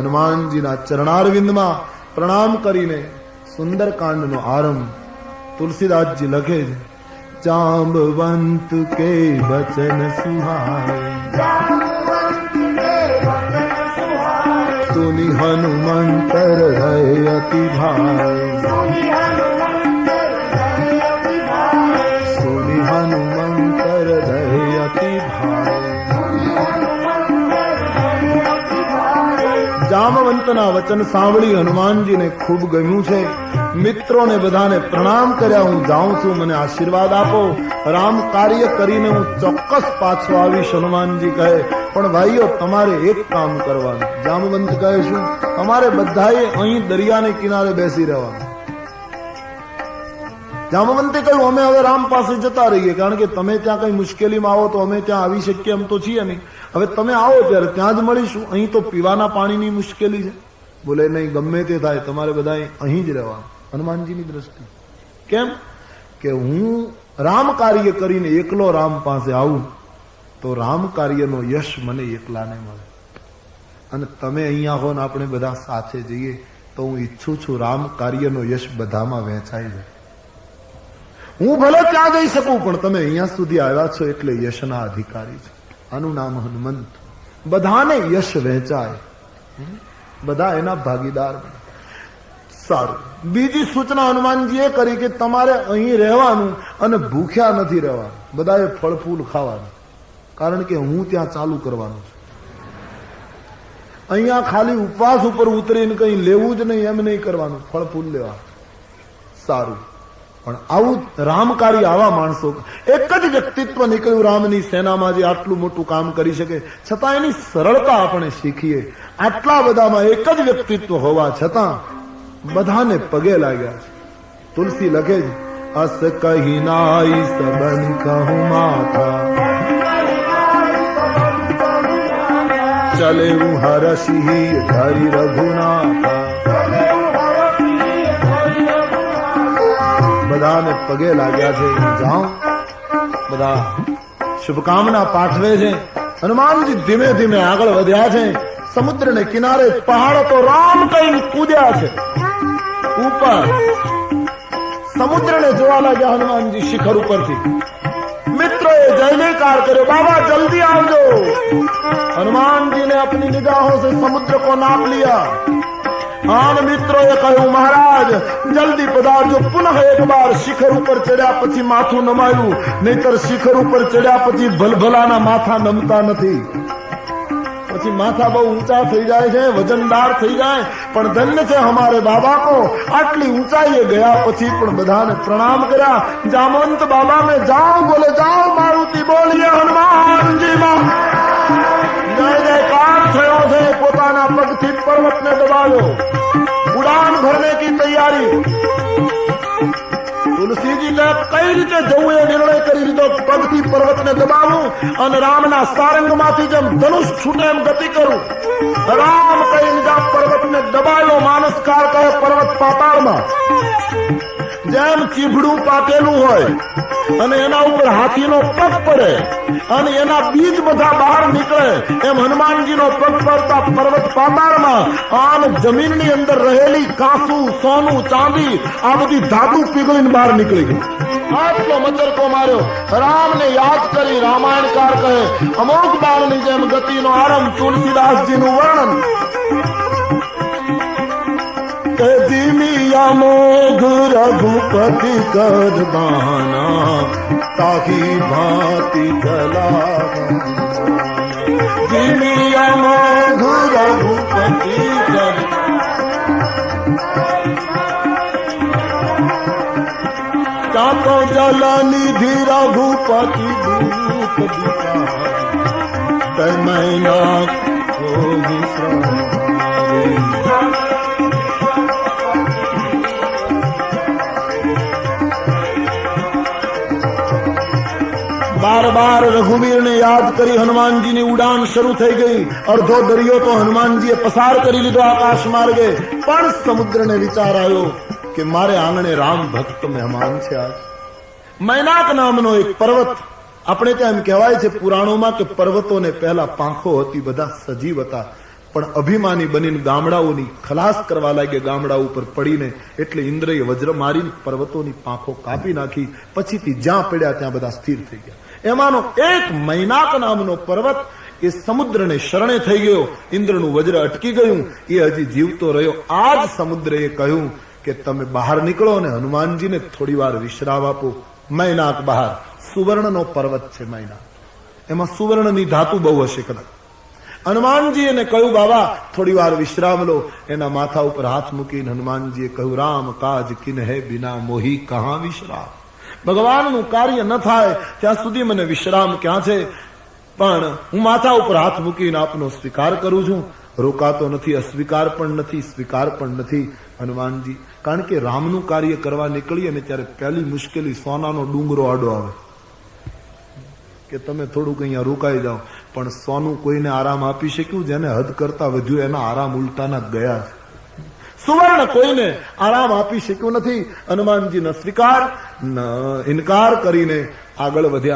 હનુમાનજીના ચરણારવિંદમાં પ્રણામ કરીને સુંદરકાંડનો આરંભ તુલસીદાસજી લખે છે જાંબવંત કે વચન સુહાય સુની હનુમંતર હય અતિ ભાય જામવંતના વચન સાંભળી હનુમાનજીને ખૂબ ગમ્યું છે. મિત્રોને બધાને પ્રણામ કર્યા, હું જાઉં છું, મને આશીર્વાદ આપો. રામ કાર્ય કરીને હું ચોક્કસ પાછો આવીશ, હનુમાનજી કહે. પણ ભાઈઓ, તમારે એક કામ કરવાનું. જામવંત કહે શું તમારે બધાએ અહીં દરિયાને કિનારે બેસી રહેવાનું. જામવંતે કહ્યું, અમે હવે રામ પાસે જતા રહીએ, કારણ કે તમે ત્યાં કઈ મુશ્કેલીમાં આવો તો અમે ત્યાં આવી શકીએ, એમ તો છીએ નહીં. હવે તમે આવો ત્યારે ત્યાં જ મળીશું. અહીં તો પીવાના પાણીની મુશ્કેલી છે. બોલે, નહીં, ગમે તે થાય, તમારે બધા અહીં જ રહેવાનું. હનુમાનજીની દ્રષ્ટિ. કેમ? કે હું રામ કાર્ય કરીને એકલો રામ પાસે આવું, તો રામ કાર્યનો યશ મને એકલાને મળે. અને તમે અહીંયા હો ને આપણે બધા સાથે જઈએ, તો હું ઈચ્છું છું રામ કાર્યનો યશ બધામાં વહેંચાઈ જાય. હું ભલે ત્યાં જઈ શકું, પણ તમે અહીંયા સુધી આવ્યા છો એટલે યશના અધિકારી છો. આનું નામ હનુમંત. બધાને યશ વહેંચાય. બધા એના ભાગીદાર સારું. બીજી સૂચના હનુમાનજીએ કરી કે તમારે અહીં રહેવાનું અને ભૂખ્યા નથી રહેવાનું. બધાએ ફળ ફૂલ ખાવાનું. કારણ કે હું ત્યાં ચાલુ કરવાનું છું. અહીંયા ખાલી ઉપવાસ ઉપર ઉતરીને કઈ લેવું જ નહીં, એમ નહીં કરવાનું. ફળ ફૂલ લેવા સારું. પણ આવું રામકારી આવા માણસો એક જ વ્યક્તિત્વ નીકળ્યું રામની સેનામાં જે આટલું મોટું કામ કરી શકે. છતાં એની સરળતા આપણે શીખીએ. આટલા બધામાં એક જ વ્યક્તિત્વ હોવા છતાં બધાને પગે લાગ્યા છે. તુલસી લખે છે, અસ કહી નાઈ સબન કહું માથા. ચલે હું હરસિંહ ધરી રઘુનાથા. માતાને પગે લાગ્યા છે. જાઓ. બધા શુભકામના પાઠવે છે. હનુમાનજી ધીમે ધીમે આગળ વધ્યા છે. સમુદ્રને કિનારે પહાડ તો રામ કઈ કૂદ્યા છે. ઉપર સમુદ્રને જોવા લાગ્યા હનુમાનજી શિખર ઉપરથી. મિત્રો જય જયકાર કર્યો. બાબા, જલ્દી આવજો. હનુમાનજી ને અપની નિગાહો સે સમુદ્ર કો નાપ લિયા. આન મિત્રોએ કહ્યું મહારાજ જલ્દી પધારજો પુનઃ એક વાર શિખર ઉપર ચડ્યા પછી માથું નમાયું નહીતર શિખર ઉપર ચડ્યા પછી ભલભલાના માથા નમતા નથી પછી માથા બહુ ઊંચા થઈ જાય છે વજનદાર થઈ જાય પણ ધન્ય છે અમારે બાબા કો આટલી ઊંચાઈએ ગયા પછી પણ બધાને પ્રણામ કર્યા. જામંત બાબા ને જાઓ, બોલે જાઓ, મારુતિ બોલીએ હનુમાનજી માં જય જયકાર થયો છે પોતાના પગથી પર્વતને દબાવ્યો ઉડાન ભરને કી તૈયારી તુલસીજી કહે કઈ રીતે જવું એ નિર્ણય કરી લીધો પગથી પર્વતને દબાવું અને રામના સારંગમાંથી જેમ ધનુષ છૂટે એમ ગતિ કરું રામ કઈ લીધા પર્વતને દબાયો માનસકાર કહે પર્વત પાતાળમાં જેમ ચીભડું પાકેલું હોય અને એના ઉપર હાથીનો પગ પડે અને એના બીજ બધા બહાર નીકળે, એમ હનુમાનજીનો પગ પડતા પર્વત પાતાળમાં આમ જમીનની અંદર રહેલી કાસુ, સોનું, ચાંદી, આ બધી ધાતુ પીગળીને બહાર નીકળી ગઈ. આટલો મચરકો માર્યો. રામને યાદ કરી રામાયણકાર કહે અમોક બાળની જેમ ગતિનો આરંભ તુલસીદાસજીનું વર્ણન ધીમિયા મોઘ રઘુપતિ કદ બાના તાકી ભાંતિ ચલા ધીમિયા મોઘ રઘુપતિ કદ ચાકો જલ નિધિ રઘુપતિ દૂત બાર બાર રઘુવીરને યાદ કરી હનુમાનજીની ઉડાન શરૂ થઈ ગઈ. અડધો દરિયો તો હનુમાનજીએ પસાર કરી લીધો આકાશ માર્ગે. પણ સમુદ્રને વિચાર આવ્યો કે મારે આંગણે રામ ભક્ત મહેમાન છે આજ. મૈનાક નામનો એક પર્વત. આપણે ત્યાં એમ કહેવાય છે પુરાણોમાં કે પર્વતોને પહેલા પાંખો હતી, બધા સજીવ હતા. પણ અભિમાની બનીને ગામડાઓની ખલાસ કરવા લાગ્યા ગામડા ઉપર પડીને, એટલે ઇન્દ્રએ વજ્ર મારીને પર્વતોની પાંખો કાપી નાખી, પછીથી જ્યાં પડ્યા ત્યાં બધા સ્થિર થઈ ગયા. એમાંનો એક મૈનાક નામનો પર્વત એ સમુદ્રને શરણે થઈ ગયો. ઇન્દ્રનું વજ્ર અટકી ગયું. એ હજી જીવતો રહ્યો. આ જ સમુદ્રએ કહ્યું કે તમે બહાર નીકળો અને હનુમાનજીને થોડી વાર વિશ્રામ આપો. મૈનાક બહાર. સુવર્ણનો પર્વત છે મૈનાક. એમાં સુવર્ણની ધાતુ બહુ હશે કદાચ. હનુમાનજી એને કહ્યું, બાબા, થોડી વાર વિશ્રામ લો. એના માથા ઉપર હાથ મૂકીને હનુમાનજીએ કહ્યું, રામ કાજ કિન હે બિના મોહી, કહા વિશ્રામ? ભગવાનનું કાર્ય ન થાય ત્યાં સુધી મને વિશ્રામ ક્યાં છે? પણ હું માથા ઉપર હાથ મૂકીને આપનો સ્વીકાર કરું છું. રોકાતો નથી, અસ્વીકાર પણ નથી, સ્વીકાર પણ નથી, હનુમાનજી. કારણ કે રામનું કાર્ય કરવા નીકળીએ અને ત્યારે પહેલી મુશ્કેલી સોનાનો ડુંગરો આડો આવે. કે તમે થોડુંક અહીંયા રોકાઈ જાઓ. પણ સોનું કોઈને આરામ આપી શક્યું? જેને હદ કરતા વધ્યું એના આરામ ઉલટાના ગયા સુવર્ણ કોઈને આરામ આપી શક્યું નથી? હનુમાનજીનો સ્વીકાર, ન, ઇનકાર કરીને આગળ વધ્યા.